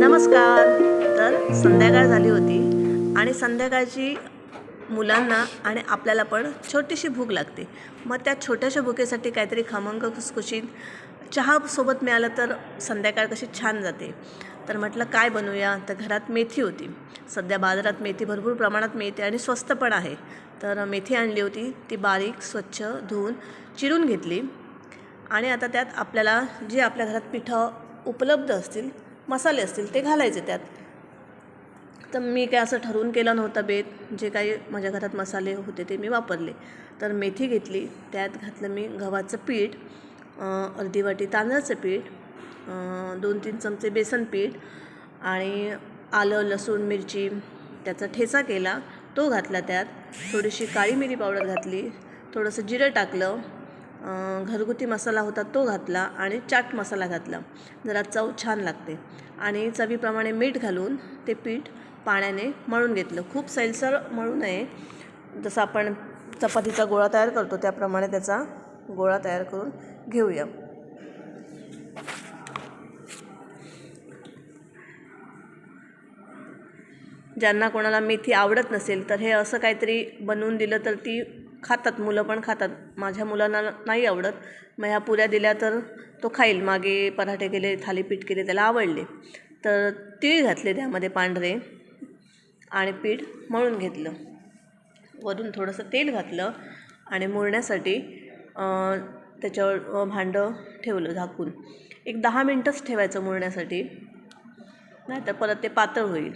नमस्कार. तर संध्याकाळ झाली होती आणि संध्याकाळची मुलांना आणि आपल्याला पण छोटीशी भूक लागते. मग त्या छोट्याशा भुकेसाठी काहीतरी खमंग खुसखुशीत चहा सोबत मिळालं तर संध्याकाळ कशी छान जाते. तर म्हटलं काय बनवूया? तर घरात मेथी होती. सध्या बाजारात मेथी भरपूर प्रमाणात मिळते आणि स्वस्त पण आहे. तर मेथी आणली होती. ती बारीक स्वच्छ धुवून चिरून घेतली. आणि आता त्यात आपल्याला जे आपल्या घरात पिठं उपलब्ध असतील मसाले असतील ते घालायचे त्यात. तर मी काय असं ठरवून केलं नव्हतं बेत. जे काही माझ्या घरात मसाले होते ते मी वापरले. तर मेथी घेतली. त्यात घातलं मी गव्हाचं पीठ अर्धी वाटी तांदळाचं पीठ दोन तीन चमचे बेसन पीठ आणि आलं लसूण मिरची त्याचा ठेचा केला. तो घातला त्यात. थोडीशी काळी मिरी पावडर घातली. थोडंसं जिरं टाकलं. घरगुती मसाला होता तो घातला आणि चाट मसाला घातला. जरा चव छान लागते. आणि चवीप्रमाणे मीठ घालून ते पीठ पाण्याने मळून घेतलं. खूप सैलसर मळू नये. जसं आपण चपातीचा गोळा तयार करतो त्याप्रमाणे त्याचा गोळा तयार करून घेऊया. ज्यांना कोणाला मेथी आवडत नसेल तर हे असं काहीतरी बनवून दिलं तर ती खातात मुलं पण खातात. माझ्या मुलांना नाही आवडत. मग ह्या पुऱ्या दिल्या तर तो खाईल. मागे पराठे केले थालीपीठ केले त्याला आवडले. तर तीळ घातले त्यामध्ये पांढरे आणि पीठ मळून घेतलं. वरून थोडंसं तेल घातलं आणि मुरण्यासाठी त्याच्यावर भांडं ठेवलं झाकून. एक दहा मिनटंच ठेवायचं मुरण्यासाठी. नाहीतर परत ते पातळ होईल.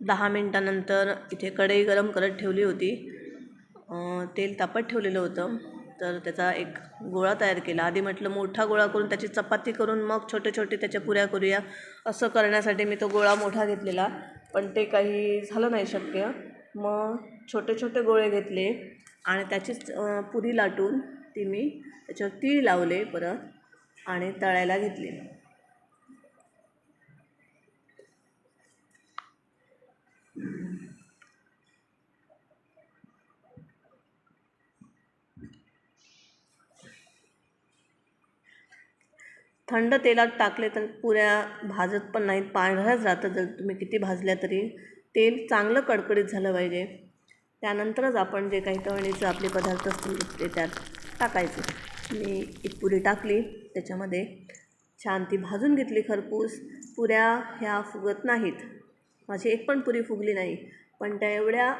दहा मिनटानंतर इथे कढई गरम करत ठेवली होती. तेल तापत ठेवलेलं होतं. तर त्याचा एक गोळा तयार केला. आधी म्हटलं मोठा गोळा करून त्याची चपाती करून मग छोटे छोटे त्याच्या पुऱ्या करूया. असं करण्यासाठी मी तो गोळा मोठा घेतलेला. पण ते काही झालं नाही शक्य. मग छोटे छोटे गोळे घेतले आणि त्याचीच पुरी लाटून ती मी त्याच्यावर तीळ लावले परत आणि तळायला घेतले. थंड तेलात टाकले तर पुऱ्या भाजत पण नाहीत पांढऱ्याच जातं जर तुम्ही किती भाजल्या तरी. तेल चांगलं कडकडीत झालं पाहिजे. त्यानंतरच आपण जे काही तळणीचे आपले पदार्थ असतील ते त्यात टाकायचे. मी एक पुरी टाकली त्याच्यामध्ये छान ती भाजून घेतली खरपूस. पुऱ्या ह्या फुगत नाहीत. माझी एक पण पुरी फुगली नाही पण त्या एवढ्या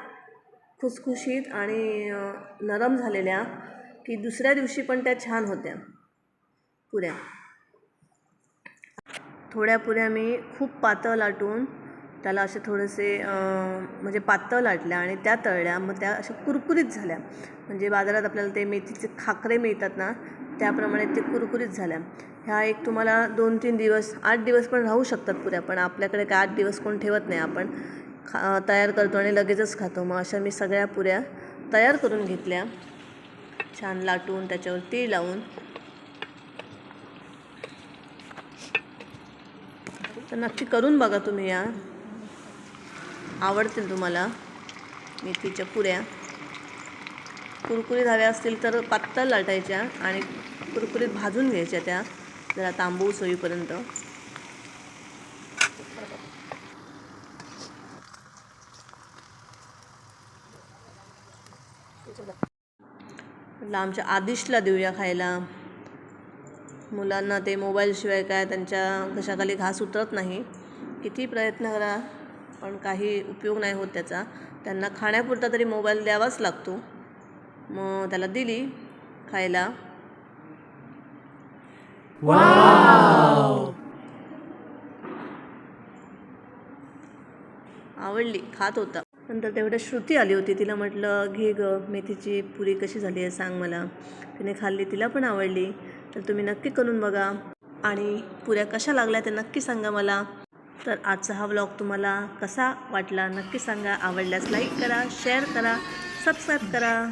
खुसखुशीत आणि नरम झालेल्या की दुसऱ्या दिवशी पण त्या छान होत्या पुऱ्या. थोड्या पुऱ्या मी खूप पातळ लाटून त्याला असे थोडेसे म्हणजे पातळ लाटल्या आणि त्या तळल्या. मग त्या अशा कुरकुरीत झाल्या. म्हणजे बाजारात आपल्याला ते मेथीचे खाकरे मिळतात ना त्याप्रमाणे ते कुरकुरीत झाल्या. ह्या एक तुम्हाला दोन तीन दिवस आठ दिवस पण राहू शकतात पुऱ्या पण आपल्याकडे काय आठ दिवस कोण ठेवत नाही आपण. खा तयार करतो आणि लगेचच खातो. मग अशा मी सगळ्या पुऱ्या तयार करून घेतल्या. छान लाटून त्याच्यावर तीळ लावून. तर नक्की करून बघा तुम्ही या. आवडतील तुम्हाला मेथीच्या पुऱ्या. कुरकुरीत हव्या असतील तर पातळ लाटायच्या आणि कुरकुरीत भाजून घ्यायच्या त्या. जरा तांबूस होईपर्यंत म्हटलं आमच्या आदिशला देऊया खायला. मुलांना ते मोबाईलशिवाय काय त्यांच्या घशाखाली घास उतरत नाही. किती प्रयत्न करा पण काही उपयोग नाही होत त्याचा. त्यांना खाण्यापुरता तरी मोबाईल द्यावाच लागतो. मग त्याला दिली खायला. आवडली खात होता. नंतर तेवढ्या श्रुती आली होती. तिला म्हटलं घे ग मेथीची पुरी कशी झाली आहे सांग मला. तिने खाल्ली तिला पण आवडली. तर तुम्ही नक्की करून बघा. आणि पुऱ्या कशा लागल्या ते नक्की सांगा मला. तर आजचा हा व्लॉग तुम्हाला कसा वाटला नक्की सांगा. आवडल्यास लाईक करा शेअर करा सबस्क्राईब करा.